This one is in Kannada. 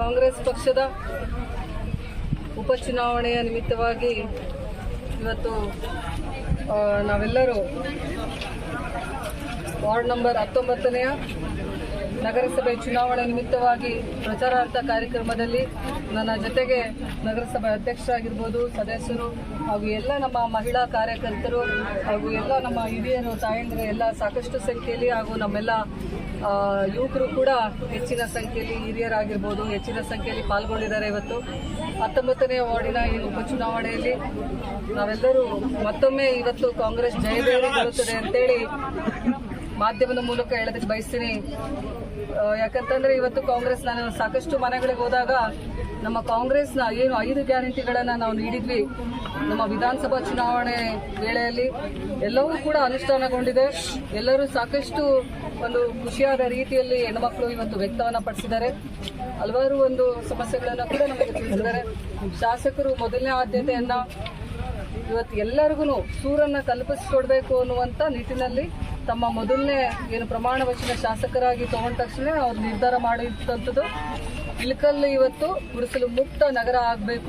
ಕಾಂಗ್ರೆಸ್ ಪಕ್ಷದ ಉಪಚುನಾವಣೆಯ ನಿಮಿತ್ತವಾಗಿ ಇವತ್ತು ನಾವೆಲ್ಲರೂ ವಾರ್ಡ್ ನಂಬರ್ ಹತ್ತೊಂಬತ್ತನೆಯ ನಗರಸಭೆ ಚುನಾವಣೆ ನಿಮಿತ್ತವಾಗಿ ಪ್ರಚಾರಾರ್ಥ ಕಾರ್ಯಕ್ರಮದಲ್ಲಿ ನನ್ನ ಜೊತೆಗೆ ನಗರಸಭೆ ಅಧ್ಯಕ್ಷರಾಗಿರ್ಬೋದು, ಸದಸ್ಯರು ಹಾಗೂ ಎಲ್ಲ ನಮ್ಮ ಮಹಿಳಾ ಕಾರ್ಯಕರ್ತರು ಹಾಗೂ ಎಲ್ಲ ನಮ್ಮ ಹಿರಿಯರು, ತಾಯಂದಿರು ಎಲ್ಲ ಸಾಕಷ್ಟು ಸಂಖ್ಯೆಯಲ್ಲಿ ಹಾಗೂ ನಮ್ಮೆಲ್ಲ ಯುವಕರು ಕೂಡ ಹೆಚ್ಚಿನ ಸಂಖ್ಯೆಯಲ್ಲಿ ಹಿರಿಯರಾಗಿರ್ಬೋದು, ಹೆಚ್ಚಿನ ಸಂಖ್ಯೆಯಲ್ಲಿ ಪಾಲ್ಗೊಂಡಿದ್ದಾರೆ ಇವತ್ತು. ಹತ್ತೊಂಬತ್ತನೇ ವಾರ್ಡಿನ ಈ ಉಪಚುನಾವಣೆಯಲ್ಲಿ ನಾವೆಲ್ಲರೂ ಮತ್ತೊಮ್ಮೆ ಇವತ್ತು ಕಾಂಗ್ರೆಸ್ ಜಯದೇವಿ ಬರುತ್ತದೆ ಅಂತೇಳಿ ಮಾಧ್ಯಮದ ಮೂಲಕ ಹೇಳೋದಕ್ಕೆ ಬಯಸ್ತೀನಿ. ಯಾಕಂತಂದ್ರೆ ಇವತ್ತು ಕಾಂಗ್ರೆಸ್ ನಾನು ಸಾಕಷ್ಟು ಮನೆಗಳಿಗೆ ಹೋದಾಗ ನಮ್ಮ ಕಾಂಗ್ರೆಸ್ನ ಏನು ಐದು ಗ್ಯಾರಂಟಿಗಳನ್ನು ನಾವು ನೀಡಿದ್ವಿ. ನಮ್ಮ ವಿಧಾನಸಭಾ ಚುನಾವಣೆ ವೇಳೆಯಲ್ಲಿ ಎಲ್ಲವೂ ಕೂಡ ಅನುಷ್ಠಾನಗೊಂಡಿದೆ. ಎಲ್ಲರೂ ಸಾಕಷ್ಟು ಒಂದು ಖುಷಿಯಾದ ರೀತಿಯಲ್ಲಿ ಹೆಣ್ಮಕ್ಳು ಇವತ್ತು ವ್ಯಕ್ತವನ್ನು ಪಡಿಸಿದ್ದಾರೆ. ಹಲವಾರು ಒಂದು ಸಮಸ್ಯೆಗಳನ್ನು ಕೂಡ ನಮಗೆ ತಿಳಿಸಿದ್ದಾರೆ. ಶಾಸಕರು ಮೊದಲನೇ ಆದ್ಯತೆಯನ್ನ ಇವತ್ತು ಎಲ್ಲರಿಗೂ ಸೂರನ್ನ ಕಲ್ಪಿಸಿಕೊಡ್ಬೇಕು ಅನ್ನುವಂಥ ನಿಟ್ಟಿನಲ್ಲಿ ತಮ್ಮ ಮೊದಲನೇ ಏನು ಪ್ರಮಾಣ ವಚನ ಶಾಸಕರಾಗಿ ತಗೊಂಡ ತಕ್ಷಣ ಅವ್ರು ನಿರ್ಧಾರ ಮಾಡಿದಂಥದ್ದು. ಇಳಕಲ್ಲು ಇವತ್ತು ಗುಡಿಸಲು ಮುಕ್ತ ನಗರ ಆಗಬೇಕು.